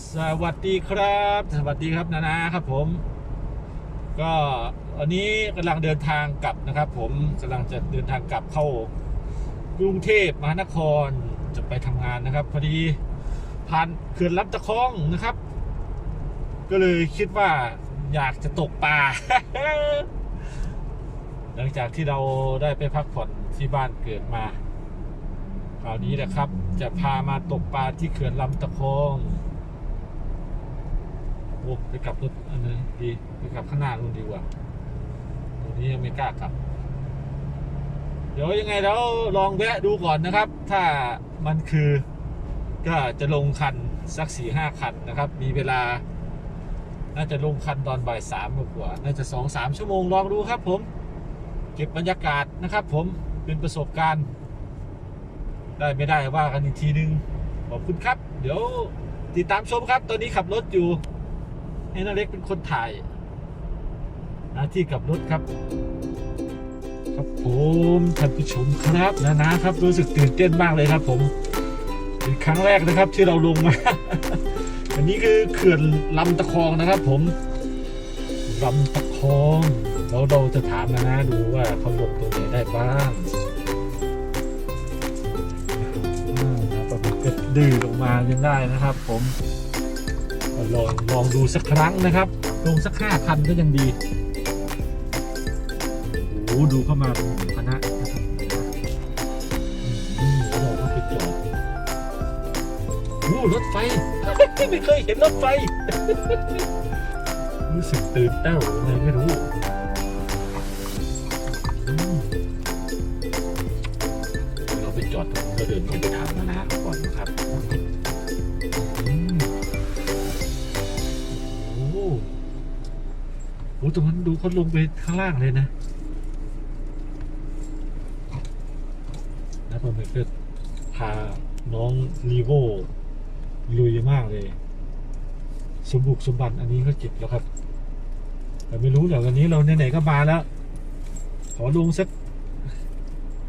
สวัสดีครับ สวัสดีครับนานาครับผม ก็วันนี้กำลังเดินทางกลับนะครับ ผมกำลังจะเดินทางกลับเข้ากรุงเทพมหานครจะไปทำงานนะครับ พอดีผ่านเขื่อนลำตะคองนะครับ ก็เลยคิดว่าอยากจะตกปลาหลังจากที่เราได้ไปพักผ่อนที่บ้านเกิดมาคราวนี้นะครับ จะพามาตกปลาที่เขื่อนลำตะคอง โอ้ไปกลับรถอันนี้ดีไปกลับข้างหน้านู่นดีกว่าตรงนี้ยังไม่กล้ากลับ เดี๋ยวยังไงเราลองแวะดูก่อนนะครับ ถ้ามันคือก็จะลงคันสักสี่ห้าคันนะครับ มีเวลา น่าจะลงคันตอนบ่ายสามกว่า น่าจะสองสามชั่วโมงลองดูครับผม เก็บบรรยากาศนะครับผมเป็นประสบการณ์ ได้ไม่ได้ว่ากันอีกทีนึง ขอบคุณครับ เดี๋ยวติดตามชมครับ ตอนนี้ขับรถอยู่ ให้นาเล็กเป็นคนถ่ายหน้าที่ขับรถครับ ครับผมท่านผู้ชมครับนะนะครับรู้สึกตื่นเต้นมากเลยครับผมเป็นครั้งแรกนะครับที่เราลงมา อันนี้คือเขื่อนลำตะคองนะครับ ผมลำตะคองแล้วเราจะถามนะนะดูว่าเขาลงตรงไหนได้บ้างอ่าครับปลาหมึกก็ดื้อลงมายังได้นะครับ ผม ลองลองดูสักครั้งนะครับ ลงสักห้าคันก็ยังดีโอ้ดูเข้ามาเป็นคณะนะครับอืมแล้วเราก็ไปจอดโอ้รถไฟ ไม่เคยเห็นรถไฟ รู้สึกตื่นเต้าอะไรไม่รู้ โอ้ตรงนั้นดูเขาลงไปข้างล่างเลยนะแล้วผมก็พาน้องลีโวลุยมากเลย สมบุกสมบันอันนี้ก็จ็บแล้วครับ แต่ไม่รู้เดี๋ยววันนี้เราไหนๆก็มาแล้ว ขอลงสัก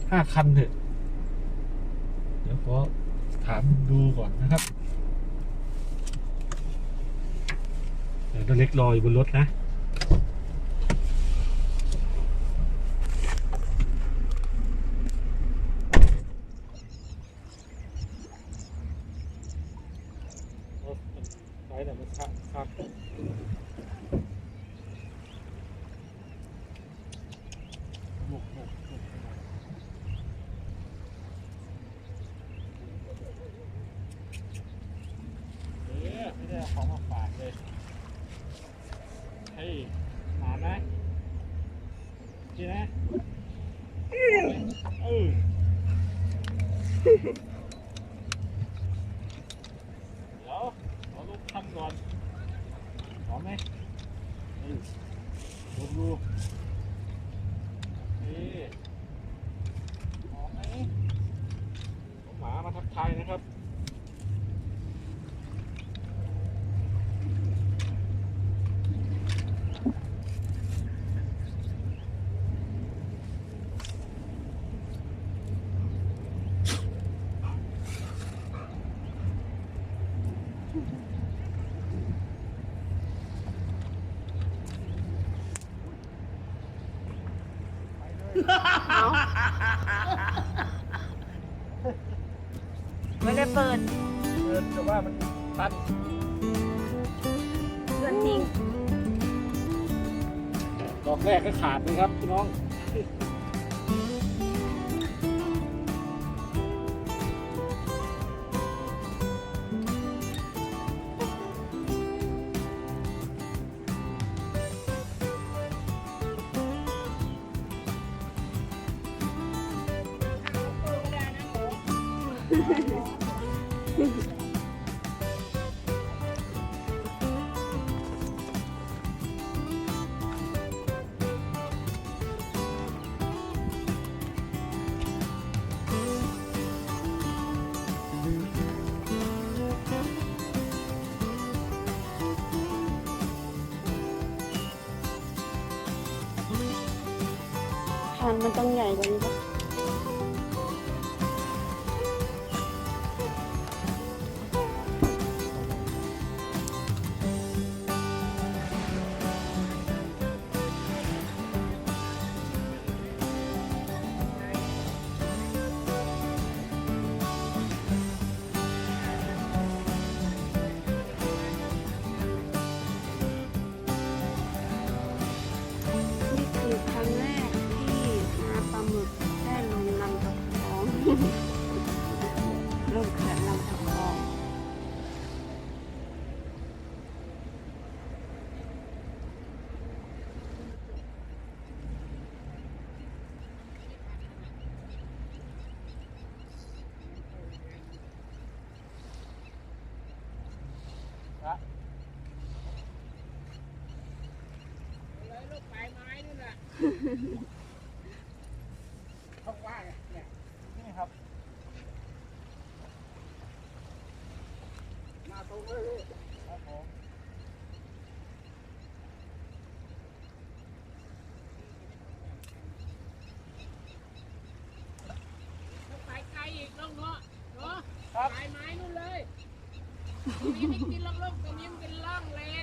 ห้าคันเถอะ เดี๋ยวขอถามดูก่อนนะครับเดี๋ยวตัวเล็กรอยบนรถนะ รถ มันไฟเนี่ยมันคักคักบุกบุกบุกเอ๊ะไม่ได้เอาของมาฝากเลย เฮ้ยหมาไหมจีนะเออเดี๋ยวขอลูกทำก่อนหอมไหมเออดูดูนี่หอมไหมหมามา ท้ายนะครับ ไม่ได้ เปิดเดินแต่ว่ามันตันเพื่อนทิ้งดอกแรกก็ขาดเลยครับพี่น้องานมันต้องใหญ่กว่านี้ปะ ท้องว่างอะเนี่ยนี่ครับมาตรงเลยพี่ครับผมไปไกลอีกน้องเนาะเนาะปลายไม้นู่นเลยตรงนี้ไม่กินล่องๆตรงนี้มันเป็นล่องเลน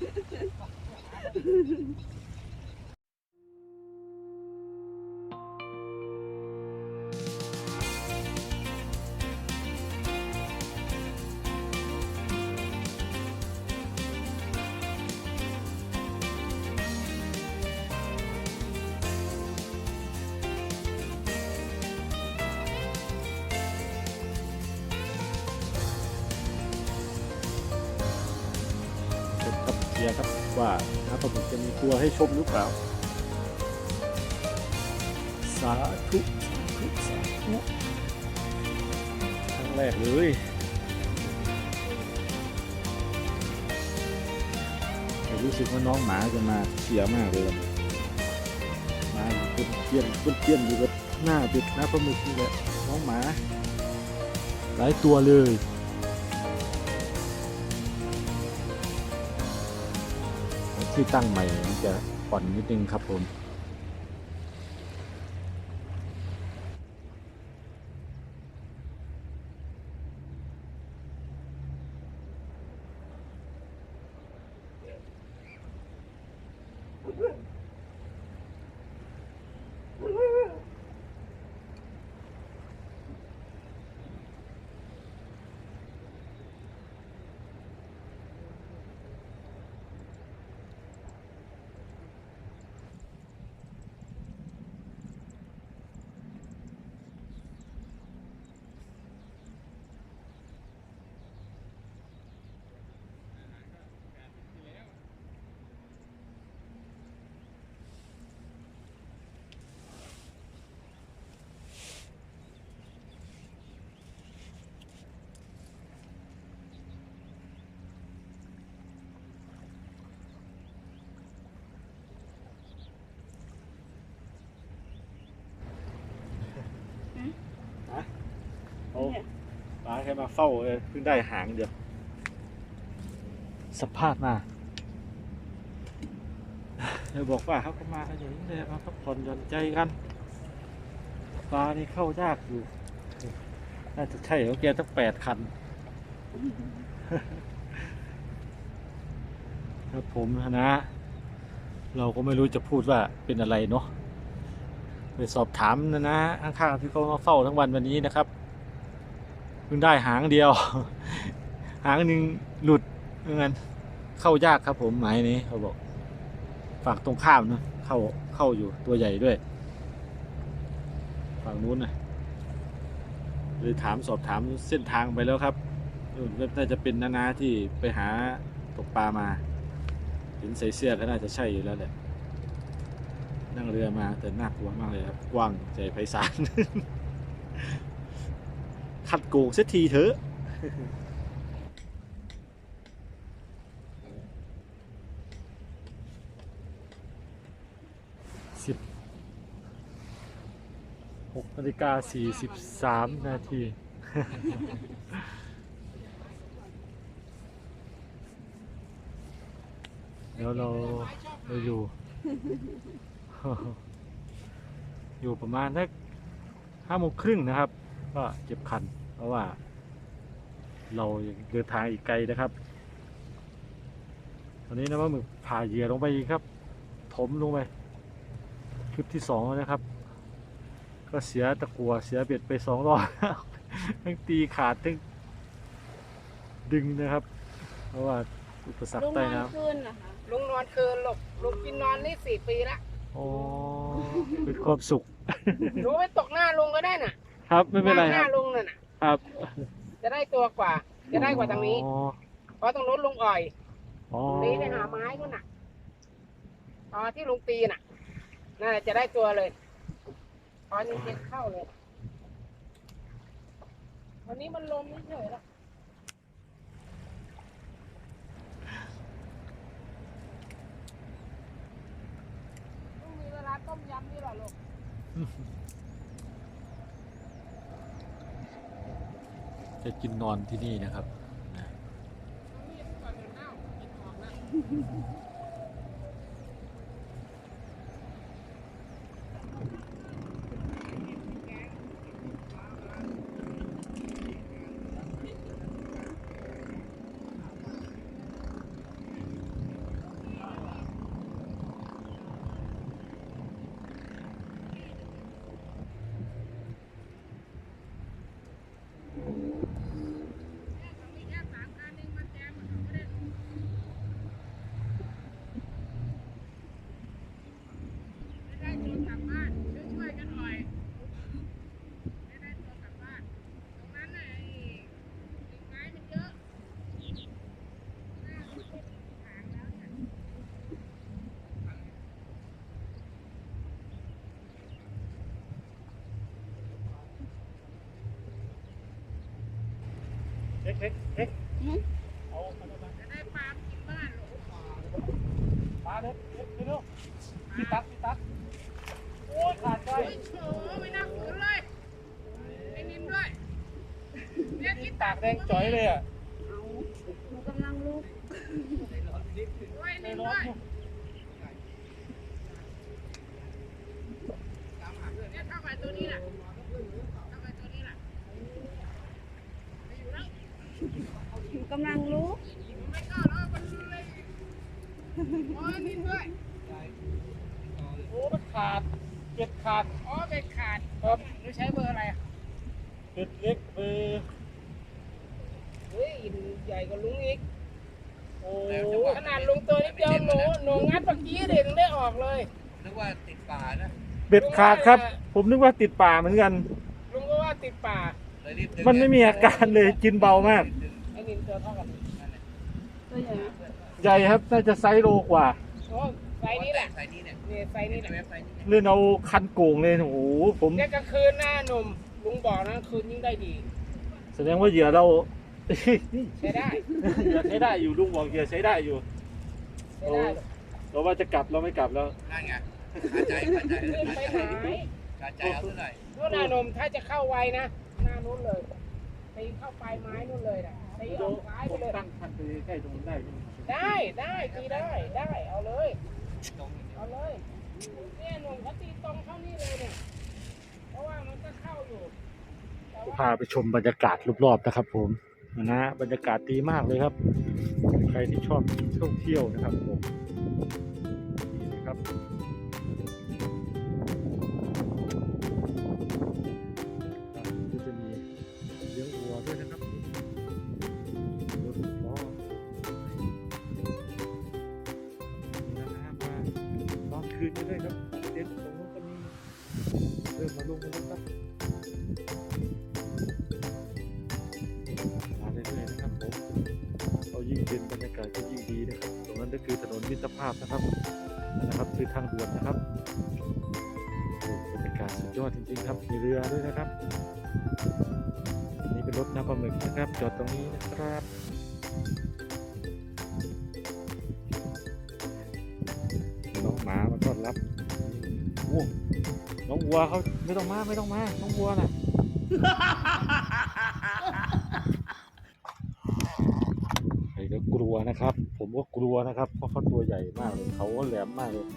ว่าน้าปลาหมึกจะมีตัวให้ชมหรือเปล่า สาธุสาธุสาธุครั้งแรกเลยแต่รู้สึกว่าน้องหมาจะมาเชียมากเลยมาเป็นเพี้ยนเป็นเพี้ยนอยู่กับหน้าเด็กหน้าปลาหมึกนี่แหละน้องหมา หลายตัวเลย ที่ตั้งใหม่มันจะผ่อนนิดนึงครับผม ปลาแค่มาเฝ้าเออเพิ่งได้หางเดียวสภาพมาเดี๋ยวบอกว่าเขาก็มากันอย่างนี้เลยมาพักผ่อนหย่อนใจกันปลานี่เข้ายากอยู่น่าจะใช่เขาแกตั้งแปดคัน ครับผมนะ เราก็ไม่รู้จะพูดว่าเป็นอะไรเนาะไปสอบถามนะนะข้างๆที่เขามาเฝ้าทั้งวันวันนี้นะครับเพิ่งได้หางเดียว หางหนึ่งหลุดเหมือนกันเข้ายากครับผมหมายนี้เขาบอกฝั่งตรงข้ามนะเข้าเข้าอยู่ตัวใหญ่ด้วย ฝั่งนู้นนะเลยถามสอบถามเส้นทางไปแล้วครับนู่นก็น่าจะเป็นนานาที่ไปหาตกปลามาเห็นใส่เสื้อก็น่าจะใช่อยู่แล้วแหละนั่งเรือมาแต่น่ากลัวมากเลยครับกว้างใจไพศาล ขัดโกงเสียทีเถอะสิบหกนาฬิกาสี่สิบสามนาทีเดี๋ยวเราเราอยู่ อยู่ประมาณสักห้าโมงครึ่งนะครับ ก็เก็บคัน ราะว่า เรายังเดินทางอีกไกลนะครับ ตอนนี้นะว่ามือผ่าเหยื่อลงไปอีกครับ ถมลงไปคลิปที่สองแล้วนะครับ ก็เสียตะกัวเสียเบ็ดไปสองรอบทั้งตีขาดทั้งดึงนะครับ เพราะว่าอุปสรรคลุงใต้นอนน้ำคืนนะคะลุงนอนคืนหลบลุงกินนอนนี่สี่ปีละออ๋อเป็นความสุขหนูไปตกหน้าลุงก็ได้น่ะ ครับไม่เป็นไรหคน้ารับลุงน่ะน่ะ ครับจะได้ตัวกว่า จะได้กว่าทางนี้ อ๋อเพราะตรงนู้นลุงอ่อยอ๋อตีไปหาไม้นู่นน่ะอ๋อที่ลุงตีน่ะน่าจะได้ตัวเลยตอนนี้เจ็บเข้าเลยวันนี้มันลมเฉยๆละลุงมีเวลาต้มยำนี่เหรอลูก จะกินนอนที่นี่นะครับนะ เอามีดก่อนเดี๋ยวเน่ากินออกนะ ได้ตัวกลับบ้านช่วยๆกันหน่อยได้ได้ตัวกลับบ้าน ตรงนั้นน่ะไอ้กิ่งไม้มันเยอะหน้ามันเป็นทางแล้วน่ะ เล็กเล็กเล็ก หืม เอาเอามา จะได้ปลาไปกินบ้านเหรอ ปลาเล็กเล็กเร็วพี่ตักพี่ตักโอ้ยขาดใจเฮ้ยโฉไม่น่าฝืนเลยไอ้นินด้วยเนี่ยคิดปากแดงจ่อยเลยอะเอาหนูกำลังลุกด้วยในนินรด้ถวยเนี่ยเข้าไปตัวนี้แหละเข้าไปตัวนี้แหละไม่อยู่แล้วหนูกำลังลุก ไม่เข้าแล้วมันเลย โอ้ยนินด้วยโอ้มันขาดเก็ดขาด อ๋อเบ็ดขาดครับหรือใช้เบอร์อะไรอะเก็ดเล็กเบอร์เฮ้ยใหญ่กว่าลุงอีก โอ้ขนาดลุงตัวนิดเดียวหนูหนูงัดเมื่อกี้เด็กได้ออกเลย นึกว่าติดป่านะ เบ็ดขาดครับ ผมนึกว่าติดป่าเหมือนกัน ลุงก็ว่าติดป่าเลยรีบดึงมันไม่มีอาการเลยกินเบามาก ไอ้นินตัวเท่ากันตัวใหญ่ไหม ใหญ่ครับ น่าจะไซส์โลกว่า โอ้ไซส์นี้แหละไซส์นี้เนี่ยเนี่ยไซส์นี้แหละเว็บไซส์นี้เนี่ยเล่นเอาคันโก่งเลยโอ้โหผม เนี่ยกลางคืนหน้าหนุ่มลุงบอกนะคืนยิ่งได้ดีแสดงว่าเหยื่อเรา ใช้ได้เหยื่อใช้ได้อยู่ลุงบอกเหยื่อใช้ได้อยู่ใช้ได้เราว่าจะกลับเราไม่กลับแล้ว นั่นไงขาดใจขาดใจขึ้นไปไหนขาดใจเอาเท่าไหร่นู่นหน้าหนุ่มถ้าจะเข้าไวนะหน้านู้นเลยตีเข้าปลายไม้นู่นเลยนะตีออกซ้ายไปเลยตั้งคันไปใกล้ตรงนั้นได้ใช่ไหม ได้ได้ตีได้ได้เอาเลยตรงนี้เอาเลยเนี่ยหนุ่มเขาตีตรงเข้านี่เลยเนี่ยเพราะว่ามันก็เข้าอยู่แต่ว่าพาไปชมบรรยากาศรอบๆนะครับ ผมนะบรรยากาศดีมากเลยครับ ใครที่ชอบท่องเที่ยวนะครับผมนี่นะครับ ริ่มมาลงกันแล้วครับมาเรื่อยๆนะครับผมเรายิ่งเป็นบรรยากาศก็ยิ่งดีนะครับ ตรงนั้นก็คือถนนมิตรภาพนะครับนะครับคือทางด่วนนะครับบรรยากาศสุดยอดจริงๆครับ มีเรือด้วยนะครับนนี้เป็นรถน้ำปลาหมึกนะครับ จอดตรงนี้นะครับ วัวเขาไม่ต้องมาไม่ต้องมาน้องวัวน่ะใครก็กลัวนะครับ ผมก็กลัวนะครับ เพราะเขาตัวใหญ่มากเลยเขาก็แหลมมากเลย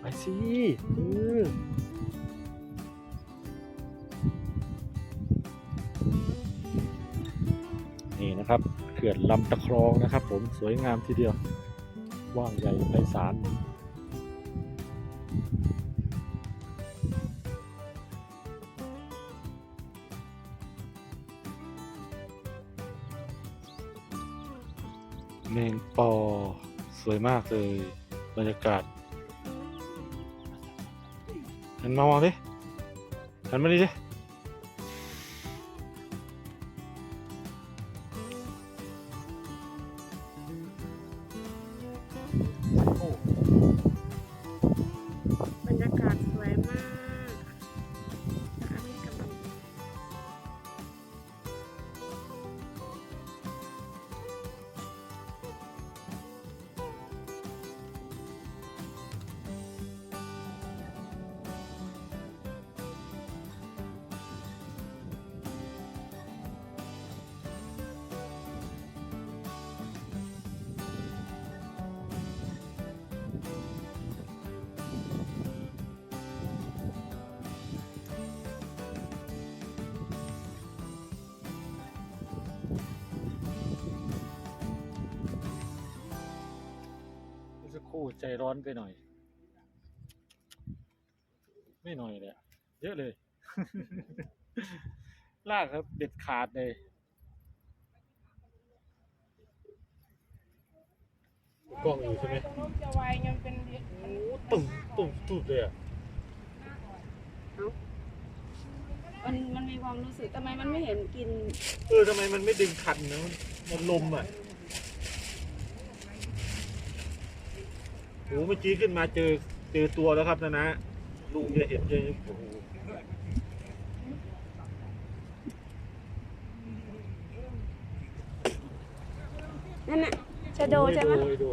ไปสิเออนี่นะครับเขื่อนลำตะครองนะครับ ผมสวยงามทีเดียวว้างใหญ่ไพศาล วยมากเลยบรรยากาศหันมามองดิหันมาดิดิ ใจร้อนไปหน่อย ไม่หน่อยเลยอะเยอะเลย ลากครับเด็ดขาดเลยกล้องอยู่ใช่ไหมตรงนู้นจะไวไงมันเป็นมันตุ่มตุ่มตุ่มเลยอะมันมันมีความรู้สึกทำไมมันไม่เห็นกิน เออทำไมมันไม่ดึงคันนะมันมันลมอะ โหเมื่อกี้ขึ้นมาเจอเจอตัวแล้วครับนะนะลุงจะเห็นเลยโอ้โหนั่นน่ะชะโดใช่ไหมโดโด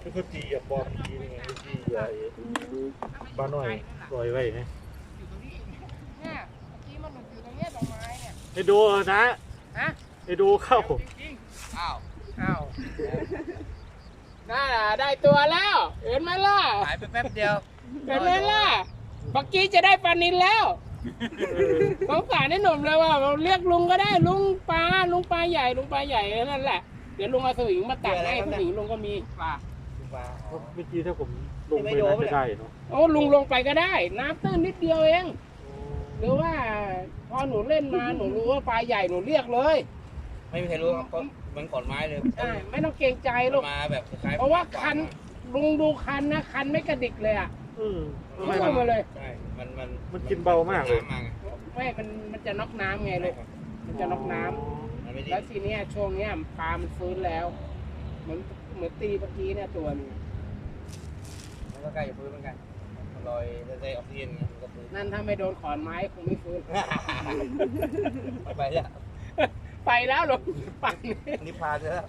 แล้วก็ตีอะบอลตียังไงตีใหญ่บ้านหน่อยปล่อยไว้นะเนี่ยเมื่อกี้มันอยู่ตรงเนี้ยดอกไม้เนี่ยไอ้โดนะฮะไอ้โดเข้าอ้าวอ้าว น่าล่ะได้ตัวแล้ว เห็นไหมล่ะ หายไปแป๊บเดียวเห็นไหมล่ะเมื่อกี้จะได้ปลานินแล้วสงสารไอ้หนุ่มเลยว่าเรียกลุงก็ได้ลุงปลาลุงปลาใหญ่ลุงปลาใหญ่นั่นแหละ เดี๋ยวลุงเอาสวิงมาตักให้สวิงลุงก็มีปลาเมื่อกี้ถ้าผมลงไปน่าจะได้เนาะโอ้ลุงลงไปก็ได้ น้ำตื้นนิดเดียวเอง หรือว่าพอหนูเล่นมาหนูรู้ว่าปลาใหญ่หนูเรียกเลย ไม่มีใครรู้ครับ เพราะมันขอนไม้เลยใช่ไม่ต้องเกรงใจลูกมาแบบคล้ายๆเพราะว่าคันลุงดูคันนะคันไม่กระดิกเลยอะเออทำไมไม่มันมาเลย ใช่มันมันมันกินเบามากเลย น้ำมาไงไม่มันมันจะน็อกน้ำไงลูกมันจะน็อกน้ำมันไม่ดีแล้วทีเนี้ยช่วงเนี้ยปลามันฟื้นแล้วเหมือนเหมือนตีเมื่อกี้เนี่ยตัวหนึงมันก็ใกล้จะฟื้นเหมือนกันมันลอยได้ออกซิเจนไงมันก็ฟื้นนั่นถ้าไม่โดนขอนไม้คงไม่ฟื้น ไปไปแล้ว ไปแล้วลูกไปอันนี้พาเธอแล้ว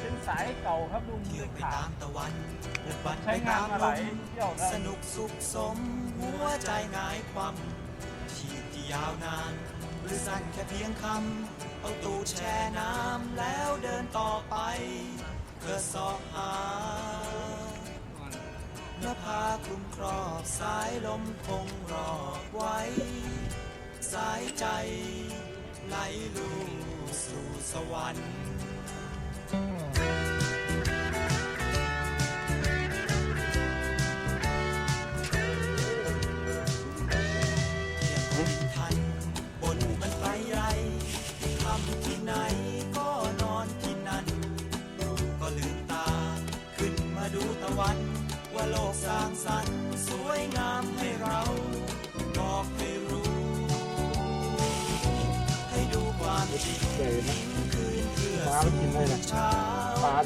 เป็นสายเก่าครับลุงเที่ยวไปตามตะวันเดินวันใช้ไปงาตานมมาหลลายม เที่ยวได้สนุกสุขสม หัวใจหงายความชีพที่ยาวนาน หรือสั้นแค่เพียงคำเอาตูแช่น้ำแล้วเดินต่อไปเพื่อสอบหา พระพาคลุมครอบสายลมคงรอบไว้ สายใจไหลลูสู่สวรรค์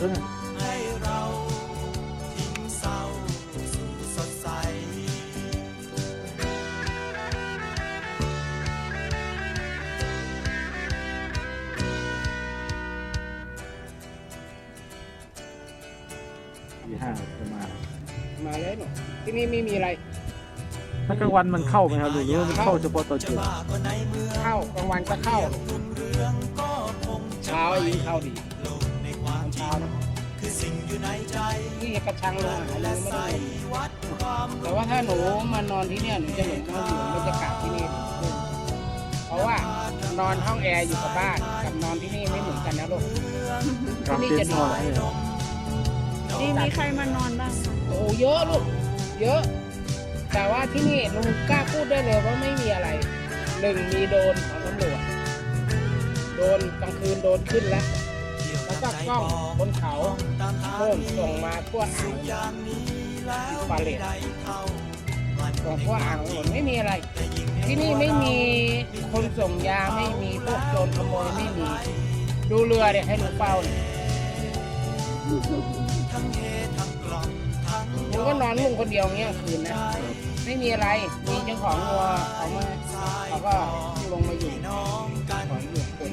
ด้วยนะให้เราทิ้งเศร้าสู่สดใสตีห้าจะมา มาเลยหนูที่นี่ไม่มีอะไรถ้ากลางวันมันเข้าไหมครับหรือว่ามันเข้าเฉพาะตอนจะเช้าว่าก็ในเมืองเข้ากลางวันก็เข้ารุ่งเรืองก็คงจะเช้ายิงเข้าดี ริเช้างนะคือสิ่งอยู่ในใจนี่กระชังลงหาและลุงไม่ใส่ได้ลงวัดความแต่ว่าถ้าหนูมานอนที่เนี่ยหนูจะหลงเข้าอยู่บรรยากาศที่นี่เพราะว่านอนห้องแอร์อยู่กับบ้านกับนอนที่นี่ไม่เหมือนกันนะลูกกลับเต็นท์นอนแล้วเนี่ยนี่มีใครมานอนบ้างคะโอ้เยอะลูกเยอะ แต่ว่าที่นี่ลุงกล้าพูดได้เลยว่าไม่มีอะไรหนึ่งมีโดรนของตำรวจโดรนกลางคืนโดรนขึ้นแล้วเที่ยว แล้วตามก็ใจกล้องบอกบนเขาตามทางโน่นส่งมาทั่วอ่างอย่างนี้แล้วปาเลไม่ตได้เท่ามันส่งทั่วอ่างหมดไม่มีอะไรแต่ยิ่งที่นี่ไม่มีคนส่งยาไม่มีพวกโจรขโมยไม่มี ดูเรือเดี๋ยวให้หนูเฝ้าเนี่ยทั้งเฮทั้งกล่อมทั้งหนูก็นอนนุ่งคนเดียวเงี้ยคืนนะ ไม่มีอะไร มีเจ้าของวัวเขามาเขาก็ลงมาอยู่น้องกันของอยู่คน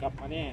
กลับมาแน่